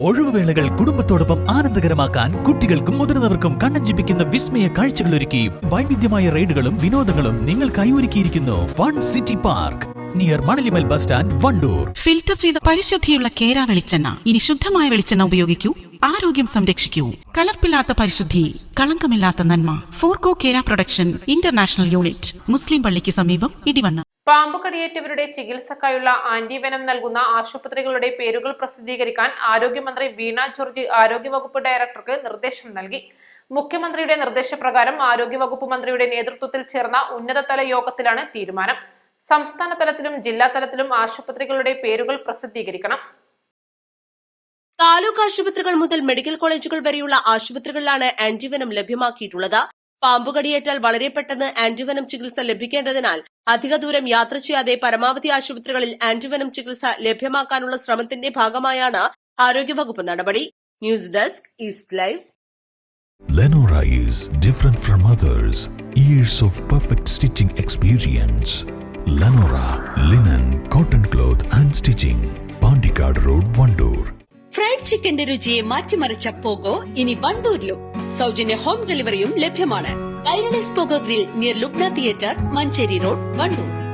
ഒഴിവുവേളകൾ കുടുംബത്തോടൊപ്പം ആനന്ദകരമാക്കാൻ കുട്ടികൾക്കും മുതിർന്നവർക്കും കണ്ണഞ്ചിപ്പിക്കുന്ന വിസ്മയ കാഴ്ചകൾ ഒരുക്കി വൈവിധ്യമായ റൈഡുകളും വിനോദങ്ങളും നിങ്ങൾക്കായി ഒരുക്കിയിരിക്കുന്നു One City Park. Near Manalimal bus stand Vandoor. Filter ചെയ്ത പരിശുദ്ധിയുള്ള കേര വെളിച്ചെണ്ണ. ഇനി ശുദ്ധമായ വെളിച്ചെണ്ണ ഉപയോഗിക്കൂ. ആരോഗ്യം സംരക്ഷിക്കൂ. കലർപ്പില്ലാത്ത പരിശുദ്ധി കളങ്കമില്ലാത്ത നന്മ. ഫോർകോ കേര പ്രൊഡക്ഷൻ ഇന്റർനാഷണൽ യൂണിറ്റ് മുസ്ലിം പള്ളിക്ക് സമീപം ഇടിവണ്ണ. പാമ്പ് കടിയേറ്റവരുടെ ചികിത്സക്കായുള്ള ആന്റിവെനം നൽകുന്ന ആശുപത്രികളുടെ പേരുകൾ പ്രസിദ്ധീകരിക്കാൻ ആരോഗ്യമന്ത്രി വീണ ജോർജ് ആരോഗ്യവകുപ്പ് ഡയറക്ടർക്ക് നിർദ്ദേശം നൽകി. മുഖ്യമന്ത്രിയുടെ നിർദ്ദേശപ്രകാരം ആരോഗ്യവകുപ്പ് മന്ത്രിയുടെ നേതൃത്വത്തിൽ ചേർന്ന ഉന്നതതല യോഗത്തിലാണ് തീരുമാനം. സംസ്ഥാന തലത്തിലും ജില്ലാ തലത്തിലും ആശുപത്രികളുടെ പേരുകൾ പ്രസിദ്ധീകരിക്കണം. താലൂക്ക് ആശുപത്രികൾ മുതൽ മെഡിക്കൽ കോളേജുകൾ വരെയുള്ള ആശുപത്രികളിലാണ് ആന്റിവെനം ലഭ്യമാക്കിയിട്ടുള്ളത്. പാമ്പുകടിയേറ്റാൽ വളരെ പെട്ടെന്ന് ആന്റിവനം ചികിത്സ ലഭിക്കേണ്ടതിനാൽ അധിക ദൂരം യാത്ര ചെയ്യാതെ പരമാവധി ആശുപത്രികളിൽ ആന്റിവനം ചികിത്സ ലഭ്യമാക്കാനുള്ള ശ്രമത്തിന്റെ ഭാഗമായാണ് ആരോഗ്യവകുപ്പ് നടപടി news desk East Live Lenora is different from others. Years of perfect stitching experience. Lenora linen, cotton cloth and stitching. Pandikad Road, Vandoor. Fried ചിക്കന്റെ രുചിയെ മാറ്റിമറിച്ച പോകോ ഇനി വണ്ടൂരിലും സൗജന്യ ഹോം ഡെലിവറിയും ലഭ്യമാണ്. Kairali grill near Lubna theatre Manjeri road Vandoor.